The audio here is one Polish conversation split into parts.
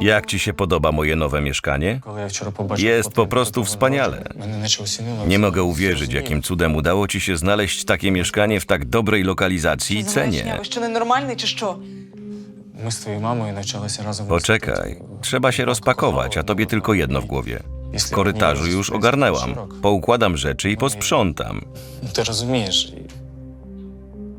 Jak ci się podoba moje nowe mieszkanie? Коли я вчора побачив Jest фото po від prostu того wspaniale. народу, Мене наче осінило. Nie Все- mogę все uwierzyć, розумію. jakim cudem udało ci się znaleźć takie mieszkanie w tak dobrej lokalizacji i cenie. Ви що ненормальний чи що? Ми з твоєю мамою навчалися разом. в Poczekaj, інституті. trzeba się rozpakować, a tobie tylko jedno w głowie. W korytarzu już ogarnęłam. Poukładam rzeczy i posprzątam. Ну, Ти розумієш. і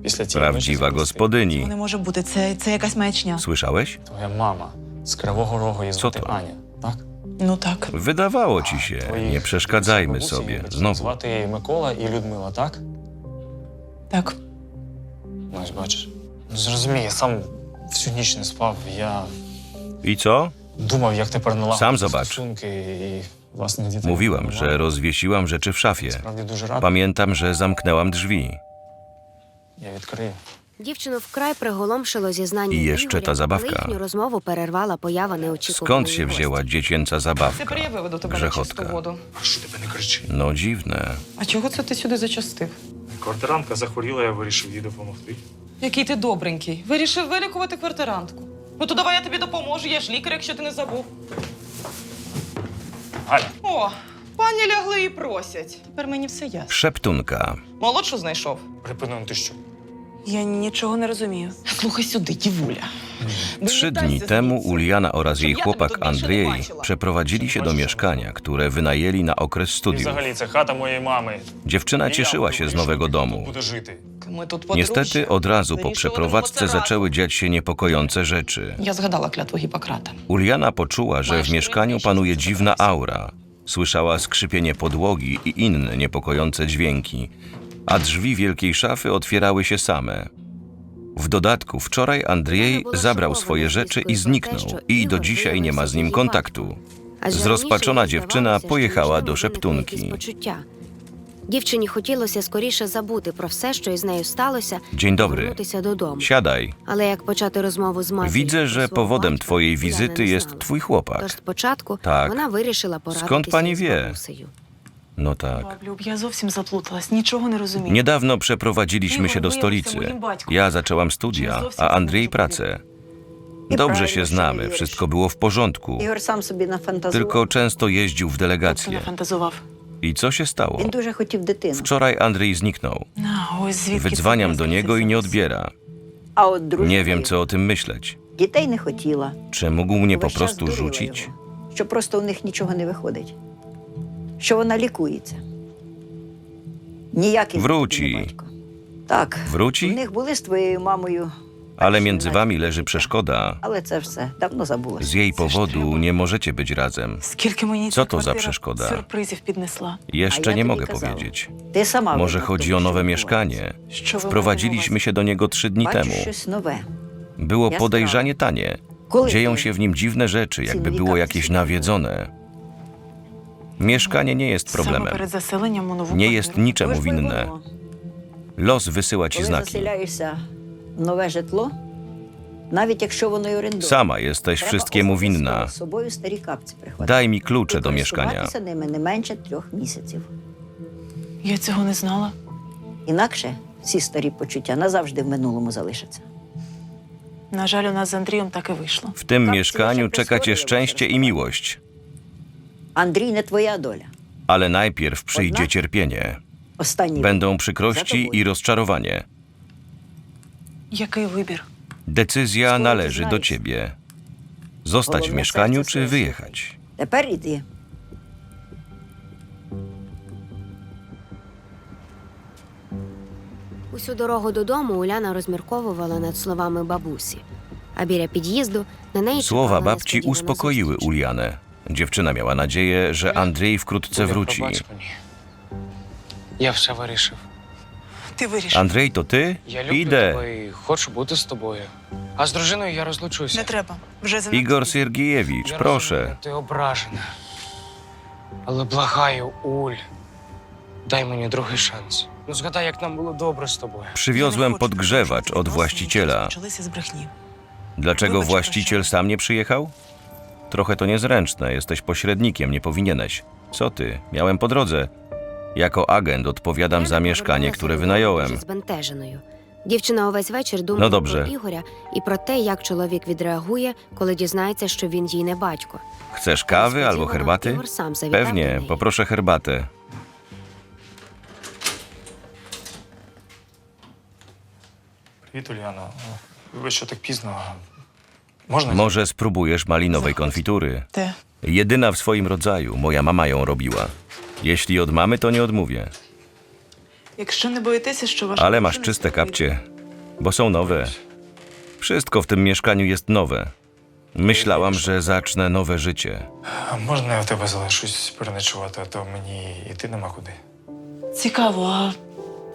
Після цієї Prawdziwa ночі, коли gospodyni. Не може бути. Це, це якась маячня. Słyszałeś? Твоя мама з Кривого Рогу її Co звати to? Аня, так? Ну так. Wydawało ci się. Твоїх Nie przeszkadzajmy бабусі і sobie. батьків Znowu. Звати Микола і Людмила, так? Так. Ну, ось бачиш. Ну, зрозумій, я сам всю ніч не спав. Я I co? думав, як тепер налагодити Сам зobacz. стосунки і власне дітей. Mówiłam, Немає. że rozwiesiłam rzeczy w szafie. Справді дуже радий. Pamiętam, że zamknęłam drzwi. Я відкрию. Дівчину вкрай приголомшило зізнання І є ще Ігоря, та забавка. але їхню розмову перервала поява неочікуваної Skąd się wzięła dziecięca Це zabawka? Grzechotka. воду. А що тебе не кричить? No dziwne. А чого це ти сюди зачастив? Квартирантка захворіла, я вирішив їй допомогти. Який ти добренький. Вирішив вилікувати квартирантку. Ну то давай я тобі допоможу, я ж лікар, якщо ти не забув. Галя, О, пані лягли і просять. Тепер мені все ясно. Szeptunka. Молодшу знайшов. Припини, ну ти що? Я нічого не розумію. Слухай сюди, дівуля. Trzy dni temu Uliana oraz jej chłopak Andrzej przeprowadzili się do mieszkania, które wynajęli na okres І studiów. взагалі, це хата моєї мами. Dziewczyna І я cieszyła буду się z вирішувати, nowego хто domu. тут буде жити. Ми тут Niestety od razu po Wyruszyło przeprowadzce do zaczęły dziać się niepokojące rzeczy. Я згадала клятву Гіппократа. Uliana poczuła, że w mieszkaniu panuje dziwna aura. Słyszała skrzypienie podłogi i inne niepokojące dźwięki, a drzwi wielkiej szafy otwierały się same. W dodatku wczoraj Andrzej zabrał swoje rzeczy i zniknął i do dzisiaj nie ma z nim kontaktu. Адже Zrozpaczona раніше їй dziewczyna здавалося, що pojechała між do ними szeptunki. виникли якісь почуття. Дівчині хотілося скоріше забути про все, що із нею сталося, Dzień і dobry. повернутися додому. Siadaj. Але як почати розмову з матір'ю Widzę, про że свого powodem батька, twojej Уляна wizyty не jest знала. twój Тож chłopak. спочатку Так. вона вирішила порадитися Skąd pani із wie? бабусею. No tak. Баблюб, я зовсім заплуталась, нічого не розумію. Niedawno przeprowadziliśmy się do stolicy. Ja zaczęłam studia, a Andrzej pracę. Dobrze się znamy, wszystko było w porządku. Ігор сам собі нафантазував. Tylko często jeździł w Тобто delegację. нафантазував. I co się stało? Він дуже хотів дитину. Wczoraj Andrzej zniknął. А, ось звідки це Wydzwaniam do зв'язки niego i nie взялись. odbiera. А от дружина Nie wiem, його co o tym myśleć. дітей не хотіла. Czy mógł mnie po Весь час prostu дурила rzucić? його, Що просто у них нічого не виходить. Що вона лікується. Ніякий Wróci. не батько. Так, у Wróci? них були з твоєю мамою, Ale między wami leży przeszkoda. але це все давно забулося. Z jej powodu nie możecie być razem. Скільки мені Co ця to za квартира przeszkoda? сюрпризів піднесла. Jeszcze ja nie tobie mogę kazałam. powiedzieć. Ти сама Może винна в chodzi тому, o що nowe відбулося. mieszkanie. Що ви Wprowadziliśmy się do niego trzy dni Бачу temu. щось нове. Było Ja podejrzanie tanie. Коли Dzieją ти się w nim dziwne rzeczy, jakby było jakieś nawiedzone. Mieszkanie nie jest Саме problemem. перед заселенням у нову Nie jest квартиру. niczemu Важливо, winne. Los wysyła ci Коли znaki. заселяєшся в нове житло, навіть якщо воно й орендоване, Sama jesteś треба wszystkiemu особисто winna. з собою старі капці прихватити. Daj mi І klucze do mieszkania. користуватися ними не менше трьох місяців. Я цього не знала. Інакше всі старі почуття назавжди в минулому залишаться. На жаль, у нас з Андрієм так і вийшло. W tym mieszkaniu czeka cię szczęście i miłość. Андрій не твоя доля. Ale najpierw przyjdzie cierpienie. Останній Będą przykrości i rozczarowanie. Який вибір? Decyzja należy do ciebie. Zostać w mieszkaniu czy wyjechać? Тепер іди. Усю дорогу додому Уляна розмірковувала над словами бабусі. А біля під'їзду на неї Słowa чекала babci несподівана uspokoiły зустріч. Ulianę. Dziewczyna miała nadzieję, że Andrzej wkrótce Оля, wróci. пробач мені. Я все вирішив. Ти вирішив. Andrzej, to ty? Я люблю Idę. тебе і хочу бути з тобою. А з дружиною я розлучуся. Не треба. Вже занадто Igor пізно. Siergiejewicz, Я proszę. розумію, ти ображена. Але благаю, Уль, дай мені другий шанс. Ну згадай, як нам було добре з тобою. Я не Przywiozłem хочу podgrzewacz продовжувати od відносини, właściciela. які Почалися з брехні. Dlaczego Wybacz, właściciel proszę. sam nie przyjechał? Trochę to niezręczne, jesteś pośrednikiem, nie powinieneś. Co ty? Miałem po drodze. Jako agent odpowiadam za Уляна mieszkanie, повернулася które додому wynająłem. дуже Збентеженою. Дівчина увесь вечір думала Ну, добре. про Ігоря і про те, як чоловік відреагує, коли дізнається, що він їй не батько. Chcesz kawy albo Несподівано herbaty? Ігор сам завітав до Pewnie, неї. poproszę herbatę. Привіт, Уляна. Ви що так пізно? Можна? Może spróbujesz malinowej konfitury. Te. Jedyna w swoim rodzaju, moja mama ją robiła. Jeśli od mamy, to nie odmówię. Якщо не боїтеся, що ваша Ale masz дружина czyste це робить. kapcie, bo są nowe. Wszystko w tym mieszkaniu jest nowe. Myślałam, że zacznę nowe życie. А можна я в тебе залишусь переночувати, а то мені йти нема куди. Цікаво, а,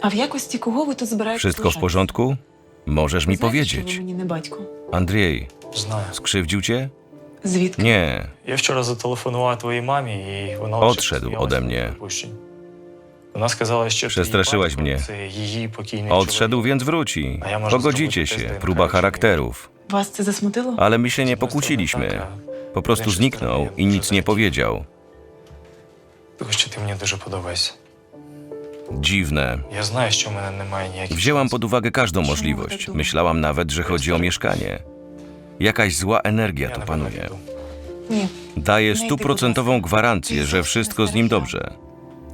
а в якості кого ви тут збираєтесь? Wszystko w лишатися? porządku? Możesz mi Знаєте, що powiedzieć. ви мені не батько. Andrzej, Знаю. skrzywdził cię? Звідки? Nie. Я вчора зателефонував твоїй мамі, і вона Odszedł лише ode mnie. Відпущень. Вона сказала, що твій Przestraszyłaś батько mnie. Це її покійний Odszedł, чоловік. więc wróci. A ja może Pogodzicie zrobić test się, DNK, próba czy nie? charakterów. Вас це засмутило? Ale my się nie Z jednej strony pokłóciliśmy. tak, Po prostu zniknął i nic nie powiedział. а Тому що ти mені дуже подобаєшся. Dziwne. Я знаю, що в мене немає ніяких. Wzięłam шансів. pod uwagę każdą możliwość. Myślałam nawet, że chodzi o mieszkanie. Jakaś zła energia Я tu не panuje. піду. Ні. Daję stuprocentową gwarancję, że wszystko z nim dobrze.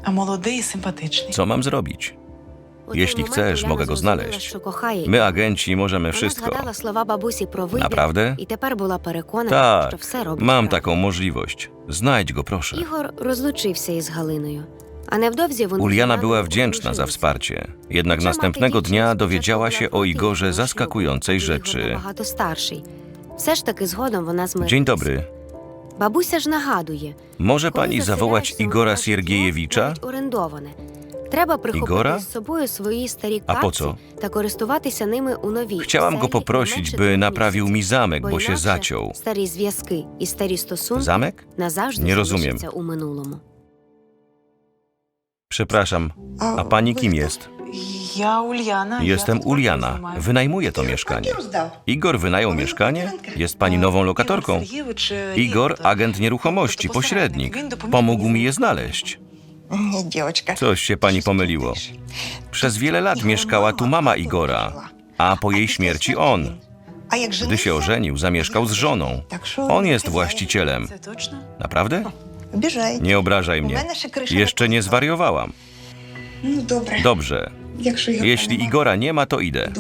А молодий і симпатичний. Co mam zrobić? У той Jeśli момент chcesz, Уляна mogę go зрозуміла, znaleźć. що кохає My, Ігоря. agenci, możemy Вона wszystko. згадала слова бабусі про вибір Naprawdę? і тепер була переконана, Tak, що все робить mam правильно. taką możliwość. Znajdź go, proszę. Ігор розлучився із Галиною. А невдовзі вони Uliana з była Галиною wdzięczna za одружилися. wsparcie. Jednak Хоча następnego мати dnia дівчинці dowiedziała спочатку się була o проти Igorze їхнього zaskakującej шлюбу, бо Ігор rzeczy. набагато старший. Все ж таки згодом вона змирилася. Dzień dobry. Бабуся ж нагадує, Może коли pani zawołać заселяєшся у Igora нове житло, Siergiejewicza? навіть орендоване. Треба прихопити Ігора? з собою свої старі A po капці co? та користуватися ними у новій Chciałam go оселі poprosić, менше by двох naprawił mi місяців, zamek, bo się інакше zaciął. Старі зв'язки і старі стосунки Zamek? назавжди Nie rozumiem. залишаться у минулому. Przepraszam, a pani kim jest? Ja Uliana. Jestem Uliana. Wynajmuję to mieszkanie. Igor wynajął mieszkanie, jest pani nową lokatorką. Igor, agent nieruchomości, pośrednik, pomógł mi je znaleźć. Coś się pani pomyliło. Przez wiele lat mieszkała tu mama Igora, a po jej śmierci on. Gdy się ożenił, zamieszkał z żoną. On jest właścicielem. Naprawdę? Nie obrażaj mnie. Jeszcze nie zwariowałam. No dobra. Dobrze. Jeśli Igora nie ma, to idę.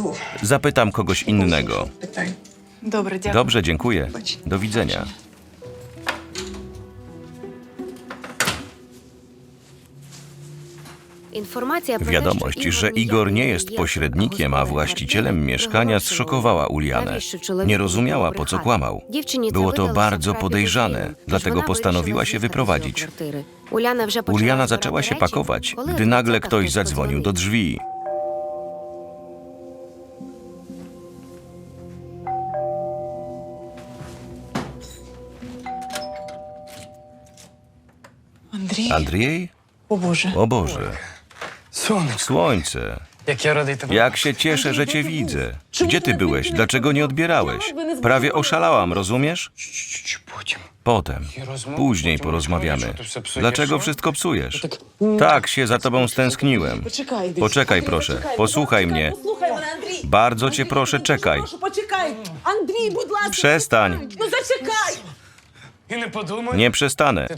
Zapytam kogoś innego. Dobrze, dziękuję. Do widzenia. Wiadomość, że Igor nie jest pośrednikiem, a właścicielem mieszkania zszokowała Ulianę. Nie rozumiała, po co kłamał. Było to bardzo podejrzane, dlatego postanowiła się wyprowadzić. Uliana zaczęła się pakować, gdy nagle ktoś zadzwonił do drzwi. Andrzej? O Boże. Сонечко, Słońce. як я радий тебе. Jak się cieszę, że cię widzę. Gdzie ty byłeś? Dlaczego nie odbierałeś? Prawie oszalałam, rozumiesz? Чуть-чуть потім. Potem. Я розмов- Później потім porozmawiamy. розмовляю, що ти все псуєш, Dlaczego що? wszystko psujesz? Tak. Tak, się za tobą stęskniłem. Почекай, йди. Poczekaj, Андрій, proszę. почекай, Posłuchaj почекай, mnie. Послухай мене, Андрій. Bardzo cię Андрій, proszę, Андрій, czekaj. Прошу, почекай. Андрій, будь ласка. Przestań. почекай. Ну зачекай. І не подумай. Nie przestanę.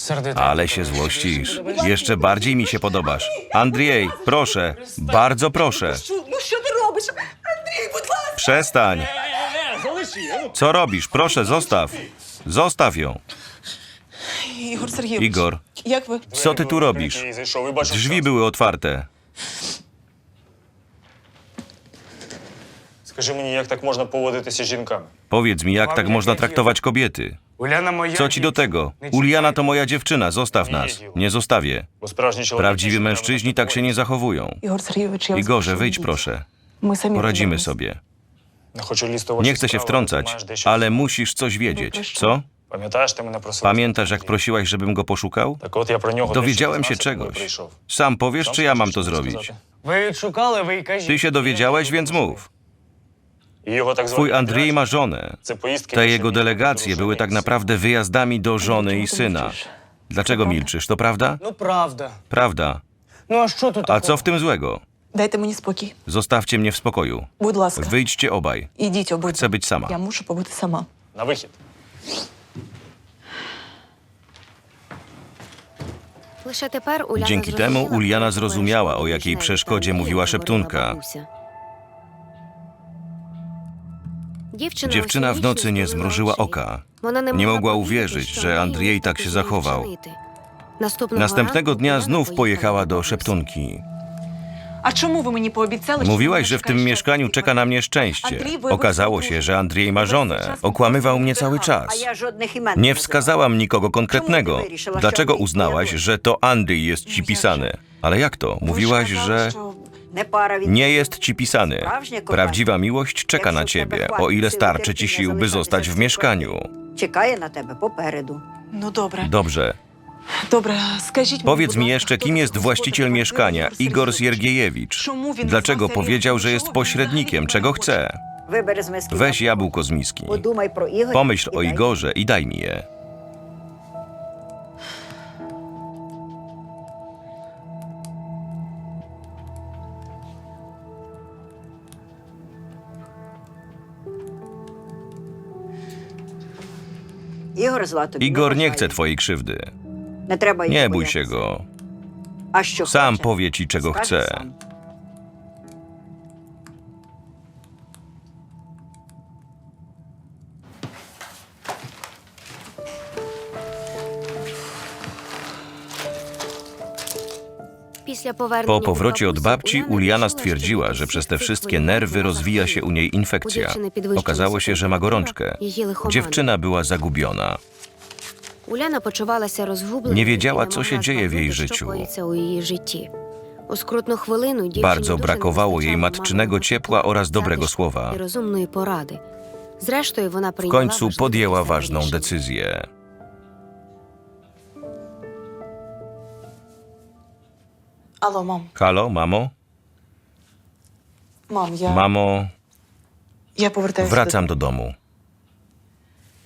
Ти така сердита. Ale się złościsz. Jeszcze bardziej mi się podobasz. Andrzej, proszę, bardzo proszę. Що, ну що ти робиш? Андрій, будь ласка. Przestań. Co robisz? Proszę, zostaw. Zostaw ją. Ігор Сергійович. Igor, Як ви? co ty tu robisz? Я зайшов і бачив. Drzwi były otwarte. Скажи мені, як так можна поводитися з жінками? Powiedz mi, jak tak można traktować kobiety? Co ci do tego? Uliana to moja dziewczyna, zostaw nas. Nie zostawię. Prawdziwi mężczyźni tak się nie zachowują. Igorze, wyjdź proszę. Poradzimy sobie. Nie chcę się wtrącać, ale musisz coś wiedzieć, co? Pamiętasz, jak prosiłaś, żebym go poszukał? Dowiedziałem się czegoś. Sam powiesz, czy ja mam to zrobić? Ty się dowiedziałeś, więc mów. Twój Andrzej Андрій ma żonę. Це поїздки Te між jego ним і delegacje były tak дружиною. naprawdę wyjazdami do żony i Чому ти syna. мовчиш? Dlaczego milczysz, to prawda? Ну правда. Prawda. Ну а що тут A такого? co w tym złego? Дайте мені спокій. Zostawcie mnie w spokoju. Будь ласка, Wyjdźcie obaj. ідіть обидва. Chcę być sama. Я мушу побути сама. На вихід. Лише тепер Уляна Dzięki зрозуміла, temu Uliana про zrozumiała, що o jakiej Ніжна przeszkodzie та mówiła Андрія szeptunka. Dziewczyna w nocy nie zmrużyła oka. Nie mogła uwierzyć, że Andrzej tak się zachował. Następnego dnia znów pojechała do Szeptunki. A czemu wy mnie? Mówiłaś, że w tym mieszkaniu czeka na mnie szczęście. Okazało się, że Andrzej ma żonę. Okłamywał mnie cały czas. Nie wskazałam nikogo konkretnego. Dlaczego uznałaś, że to Andrzej jest ci pisany? Ale jak to? Mówiłaś, że... Nie jest ci pisany. Prawdziwa miłość czeka na ciebie, o ile starczy ci sił, by zostać w mieszkaniu. Czekaje na ciebie poperedu. No dobra. Dobrze. Dobra, skazidź Powiedz mi jeszcze, kim jest właściciel mieszkania, Igor Siergiejewicz. Dlaczego powiedział, że jest pośrednikiem, czego chce? Weź jabłko z miski. Pomyśl o Igorze i daj mi je. Igor nie chce twojej krzywdy. Nie bój się go. Sam powie ci, czego chce. Po powrocie od babci Uliana stwierdziła, że przez te wszystkie nerwy rozwija się u niej infekcja. Okazało się, że ma gorączkę. Dziewczyna była zagubiona. Nie wiedziała, co się dzieje w jej życiu. Bardzo brakowało jej matczynego ciepła oraz dobrego słowa. W końcu podjęła ważną decyzję. Алло, мам. Halo, mamo? Мам, я, Mamo, я повертаюся wracam do domu.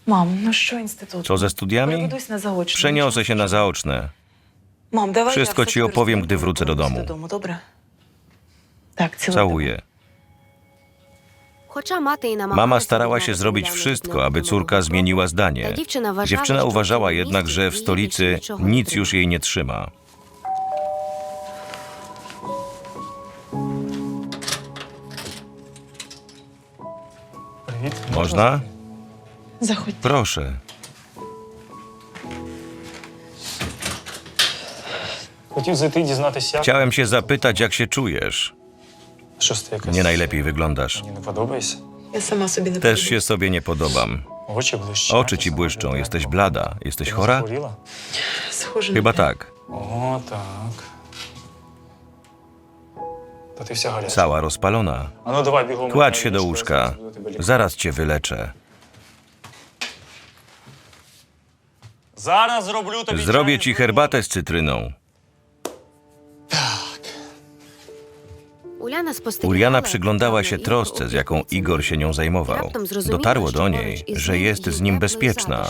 Мам, ну що інститут? Co ze studiami? Переведусь на заочне. Przeniosę się na zaoczne. Мам, давай Wszystko я все ci тобі opowiem, розповім, gdy wrócę do коли domu. додому, добре? Так, цілую. Całuję. Хоча мати і намагалася Mama starała відмовити się zrobić Уляну від wszystko, aby необхідного córka kroku, zmieniła та zdanie. дівчина вважала, Dziewczyna що в uważała цьому jednak, місті że w її stolicy більше нічого не nic тримає. już jej nie trzyma. Można? Заходь. Proszę. Хотів зайти дізнатися, як. Chciałem się zapytać, jak się czujesz. Щось ти якась. Nie najlepiej wyglądasz. Мені не подобається. Я сама собі не Też się sobie nie podobam. Очі блищать. Oczy ci błyszczą, jesteś blada. Jesteś chora? Захворіла? Схоже на Chyba те. tak. О, так. Cała rozpalona. Kładź się do łóżka. Zaraz cię wyleczę. Zrobię ci herbatę z cytryną. Uliana przyglądała się trosce, z jaką Igor się nią zajmował. Dotarło do niej, że jest z nim bezpieczna.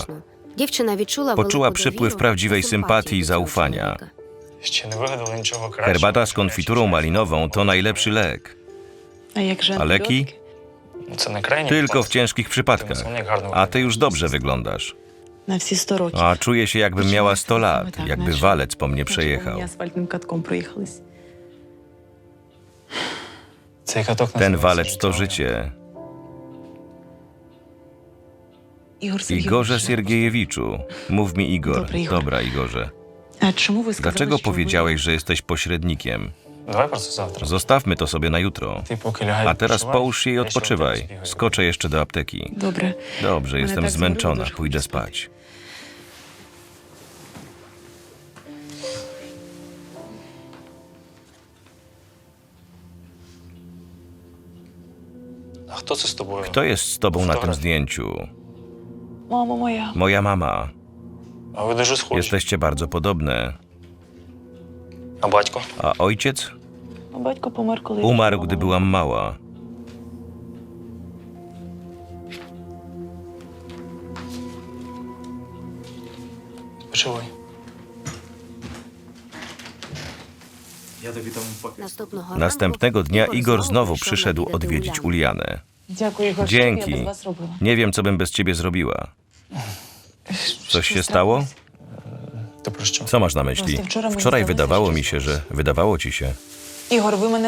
Poczuła przypływ prawdziwej sympatii i zaufania. Herbata z konfiturą malinową to najlepszy lek. A leki? Tylko w ciężkich przypadkach. A ty już dobrze wyglądasz. A czuję się, jakbym miała 100 lat, jakby walec po mnie przejechał. Ten walec to życie. Igorze Siergiejewiczu. Mów mi Igor. Dobra, Igorze. Dlaczego powiedziałeś, że jesteś pośrednikiem? Zostawmy to sobie na jutro. A teraz połóż się i odpoczywaj. Skoczę jeszcze do apteki. Dobre. Dobrze, jestem zmęczona. Pójdę spać. Kto jest z tobą na tym zdjęciu? Moja mama. Jesteście bardzo podobne. А батько? A ojciec? А Батько помер, коли я Umarł, була gdy мала. byłam mała. Почувай. Я тобі там поки. Наступного Następnego ранку dnia Igor znowu прийшов przyszedł навідати odwiedzić Уляну. Ulianę. Дякую, Ігор. Що б я Dzięki. без вас робила? Nie wiem, co bym bez ciebie zrobiła. Coś się stało? Co masz na myśli? Wczoraj wydawało mi się, że wydawało ci się.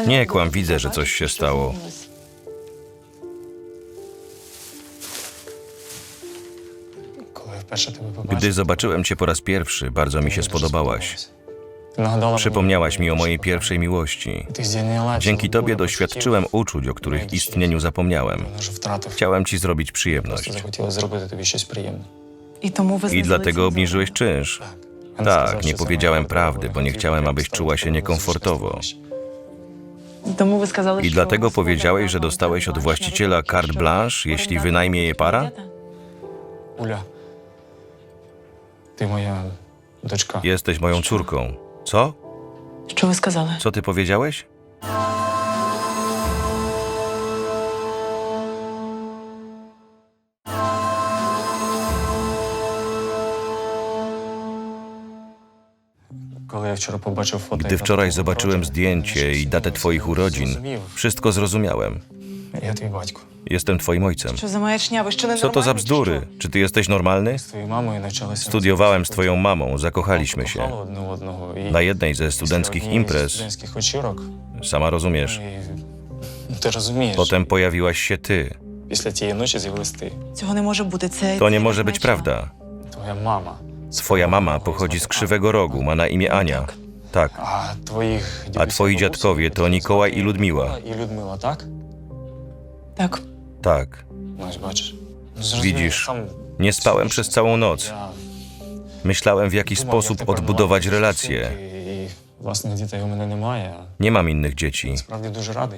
Nie kłam, widzę, że coś się stało. Gdy zobaczyłem cię po raz pierwszy, bardzo mi się spodobałaś. Przypomniałaś mi o mojej pierwszej miłości. Dzięki tobie doświadczyłem uczuć, o których istnieniu zapomniałem. Chciałem ci zrobić przyjemność. I dlatego obniżyłeś czynsz. Tak, tak nie powiedziałem prawdy, bo nie chciałem, abyś czuła się niekomfortowo. I dlatego powiedziałeś, że dostałeś od właściciela carte blanche, jeśli wynajmie je para? Jesteś moją córką. Co? Co ty powiedziałeś? Gdy wczoraj zobaczyłem zdjęcie i datę Twoich urodzin, wszystko zrozumiałem. Jestem Twoim ojcem. Co to za bzdury? Czy Ty jesteś normalny? Studiowałem z Twoją mamą, zakochaliśmy się. Na jednej ze studenckich imprez, sama rozumiesz. Potem pojawiłaś się Ty. To nie może być prawda. Twoja mama. Twoja mama pochodzi z Krzywego Rogu, ma na imię Ania. Tak. A twoi dziadkowie to Nikołaj i Ludmiła. I Ludmiła, tak? Tak. Tak. Widzisz, nie spałem przez całą noc. Myślałem, w jaki sposób odbudować relacje. Nie mam innych dzieci.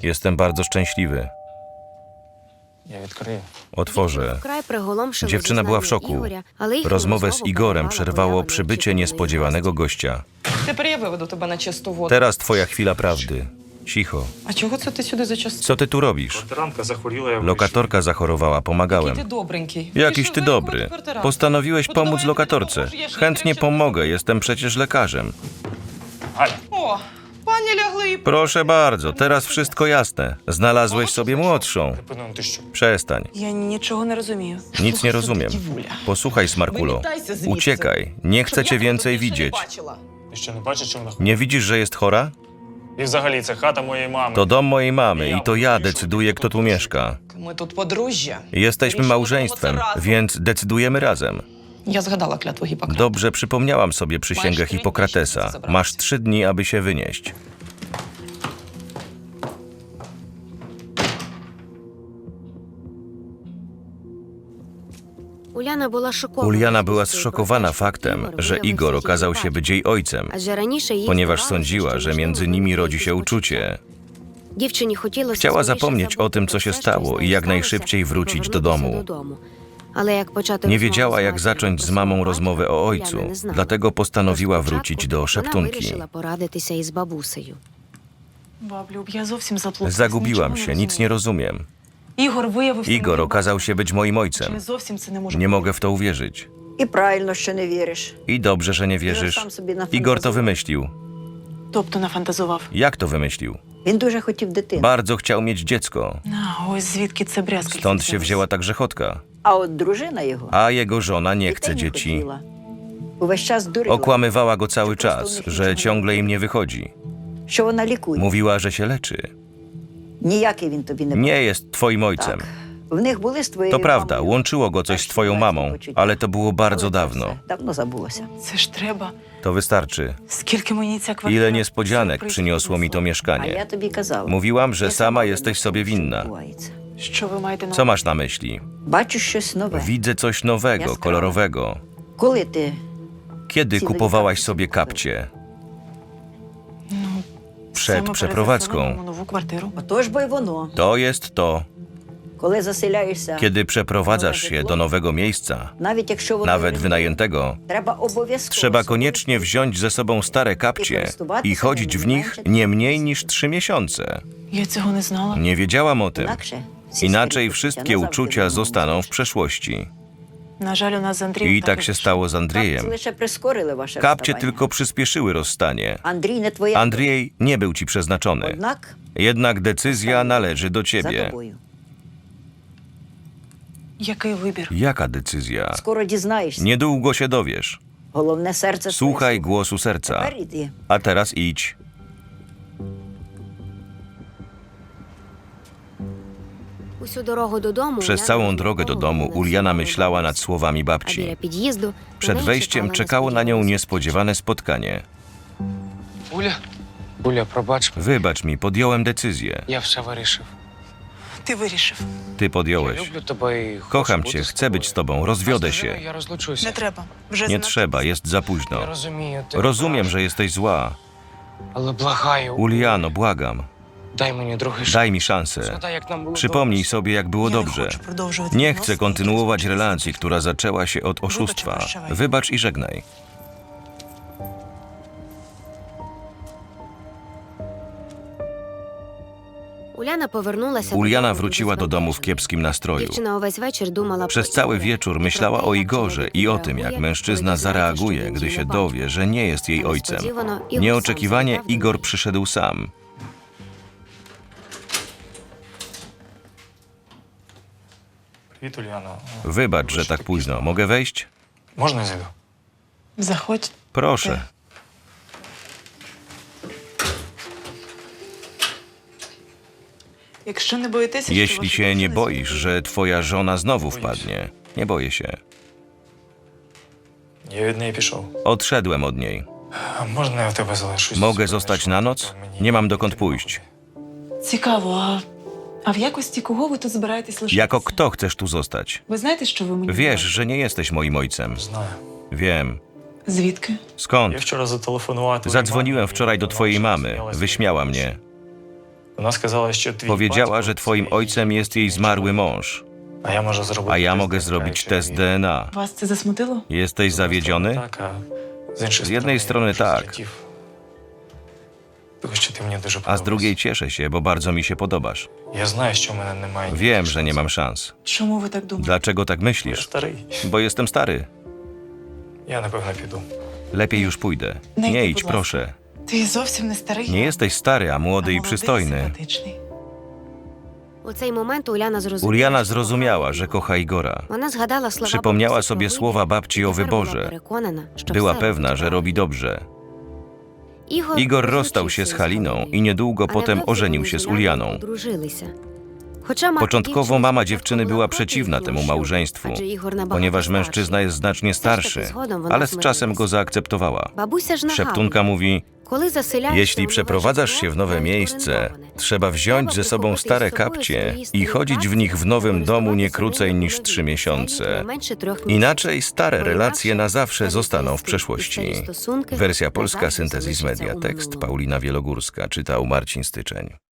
Jestem bardzo szczęśliwy. Я відкрию. Otworzę. Wkraj приголомшили Dziewczyna była w зізнання szoku. Ігоря, але їх Rozmowę z розмову Igorem перервала przerwało поява przybycie неочікуваної niespodziewanego gościa. Тепер я виведу тебе на чисту воду. Teraz twoja chwila prawdy. Cicho. А чого це ти сюди зачастив? Co ty tu robisz? Ранка захворіла, я Lokatorka zachorowała, Який pomagałem. ти добренький. Jakiś ty Вирішив dobry. вилікувати квартирантку. Postanowiłeś Ну, то pomóc давай я тобі lokatorce. допоможу, я ж Chętnie лікаря pomogę, jestem przecież lekarzem. Галя, О, пані лягли і Proszę bardzo, teraz wszystko jasne. Znalazłeś sobie młodszą. припини, ну ти що? Przestań. Я нічого не розумію. Nic nie rozumiem. Posłuchaj, Smarkulo. Вилітайся звідси. Uciekaj. Nie chcę Щоб cię я тебе więcej більше не widzieć. бачила. Ти що не бачиш, що вона хворіє? Nie widzisz, że jest chora? І взагалі це хата моєї мами. To dom mojej mamy i to ja decyduję, kto tu mieszka. Ми тут подружжя. Jesteśmy małżeństwem, więc decydujemy razem. Dobrze przypomniałam sobie przysięgę Hipokratesa. Masz trzy dni, aby się wynieść. Uliana była zszokowana faktem, że Igor okazał się być jej ojcem, ponieważ sądziła, że między nimi rodzi się uczucie. Chciała zapomnieć o tym, co się stało i jak najszybciej wrócić do domu. додому. Але як почати Nie розмову wiedziała, з jak матір'ю zacząć про z mamą свого rozmowę o батька, ojcu, Уляна не знала. dlatego postanowiła Спочатку wrócić do Вона szeptunki. вирішила порадитися із бабусею. Баблюб, я зовсім заплуталась. Zagubiłam нічого się, nic nie rozumiem. Ігор виявився Igor моїм okazał батьком. się być moim Чи ojcem. не зовсім це не може Nie бути? mogę w to uwierzyć. І правильно, що не віриш. I dobrze, że nie wierzysz. сам собі нафантазував. Igor to wymyślił. Тобто нафантазував. Jak to wymyślił? Він дуже хотів дитину. Bardzo chciał mieć dziecko. А, ось звідки це брязкальце Stąd się взялось. wzięła ta grzechotka. А от дружина його A jego żona nie chce дітей не dzieci. хотіла. Увесь час дурила, Okłamywała go cały czas, że ciągle im nie wychodzi. що вона лікує. Mówiła, że się leczy. Ніякий він тобі не Nie jest twoim ojcem. Так. В них були з твоєю To prawda, мамою. łączyło go coś z twoją mamą, ale to było bardzo Але це dawno. все Давно забулося. Це ж треба. To wystarczy. Скільки мені ця квартира? Ile niespodzianek сюрпризів przyniosło mi to принесла. А я mieszkanie. тобі казала. Mówiłam, że я sama сама jesteś винна sobie в тому, що winna. відбувається. Що ви маєте на Co masz na myśli? Бачу щось нове. Widzę coś nowego, Jaskrawe. kolorowego. Коли ти Kiedy kupowałaś sobie kapcie? Przed Саме przeprowadzką. перезаселили в нову квартиру? Отож бо й воно. To jest to. Коли заселяєшся, Kiedy przeprowadzasz się do nowego miejsca, навіть якщо воно nawet орендоване, wynajętego, треба обов'язково trzeba з koniecznie собою wziąć ze sobą stare kapcie i chodzić w nich nie mniej niż trzy miesiące. Я цього не знала. Nie wiedziałam o tym. Інакше, всі Inaczej wszystkie uczucia zostaną w przeszłości. I tak, tak się stało z Andrzejem. Kapcie tylko przyspieszyły rozstanie. Andrzej nie był ci przeznaczony. Jednak decyzja należy do ciebie. Jaka decyzja? Niedługo się dowiesz. Słuchaj głosu serca. A teraz idź. Przez Уляна całą drogę do розмірковувала domu над Uliana словами myślała nad бабусі. słowami А біля babci. під'їзду Przed на неї wejściem чекала czekało na nią несподівана niespodziewane spotkanie. Уля, Уля, пробач, Wybacz mi, podjąłem decyzję. я все вирішив. Ти вирішив. Ty Я podjąłeś. люблю тебе і хочу Kocham бути cię, з chcę być z тобою. tobą, rozwiodę Просто się. żenuj, Я розлучуся. Не треба. Вже Nie занадто trzeba, jest za Я późno. розумію, ти Rozumiem, прав. że jesteś zła. Але благаю, Uliano, błagam, Daj Daj mi szansę. Przypomnij sobie, jak było dobrze. Nie chcę kontynuować relacji, która zaczęła się od oszustwa. Wybacz i żegnaj. Uliana wróciła do domu w kiepskim nastroju. Przez cały wieczór myślała o Igorze i o tym, jak mężczyzna zareaguje, gdy się dowie, że nie jest jej ojcem. Nieoczekiwanie Igor przyszedł sam. Wybacz, że tak późno. Mogę wejść? Можна я зайду? Заходь. Proszę. Якщо не боїтеся, що Jeśli ваша się nie дівчина boisz, że twoja żona znowu wpadnie, nie boję się. Я від неї пішов. Odszedłem od niej. А можна я в тебе залишусь? Mogę zostać na noc? Мені Nie mam dokąd йти нема pójść. Цікаво, а, а в якості кого ви тут збираєтесь лишитися? Jako kto chcesz tu zostać? Ви знаєте, що ви мені Wiesz, говорите? że nie jesteś moim ojcem. куди. Знаю. Wiem. Звідки? Я Skąd? вчора зателефонував. твоїй Zadzwoniłem мамі, wczoraj do вона twojej щось mamy. сміялась. Wyśmiała mnie. Вона сказала, що твій Powiedziała, батько że twoim це ojcem jest jej zmarły mąż, А я можу зробити a ja тест mogę ДНК, zrobić якщо test він- DNA. Вас це засмутило? Jesteś З одної сторони zawiedziony? Так, а з іншої Z jednej strony я tak. зрадів. Тому що ти мені дуже A z подобався. drugiej cieszę się, bo bardzo mi się podobasz. Я знаю, що в мене немає. Wiem, ніяких że nie шансів. mam szans. Чому ви так думаєте? Dlaczego tak Я myślisz? старий. Bo jestem stary. Я напевно піду. Lepiej już pójdę. Nie Nie idź, idź, будь ласка. proszę. Ти зовсім не старий. Nie jesteś stary, a młody а i молодий, przystojny. симпатичний. У цей момент Уляна зрозуміла, Uliana що zrozumiała, кохає że Ігоря. kocha Igora. Вона згадала слова Przypomniała бабусі sobie про słowa вибір babci і o тепер була wyborze. переконана, що Była все pewna, робить że robi правильно. dobrze. Igor rozstał się z Haliną i niedługo potem ożenił się z Ulianą. Początkowo mama dziewczyny była przeciwna temu małżeństwu, ponieważ mężczyzna jest znacznie starszy, ale z czasem go zaakceptowała. Szeptunka mówi, jeśli przeprowadzasz się w nowe miejsce, trzeba wziąć ze sobą stare kapcie i chodzić w nich w nowym domu nie krócej niż trzy miesiące. Inaczej stare relacje na zawsze zostaną w przeszłości. Wersja polska, syntezis media, tekst Paulina Wielogórska, czytał Marcin Styczeń.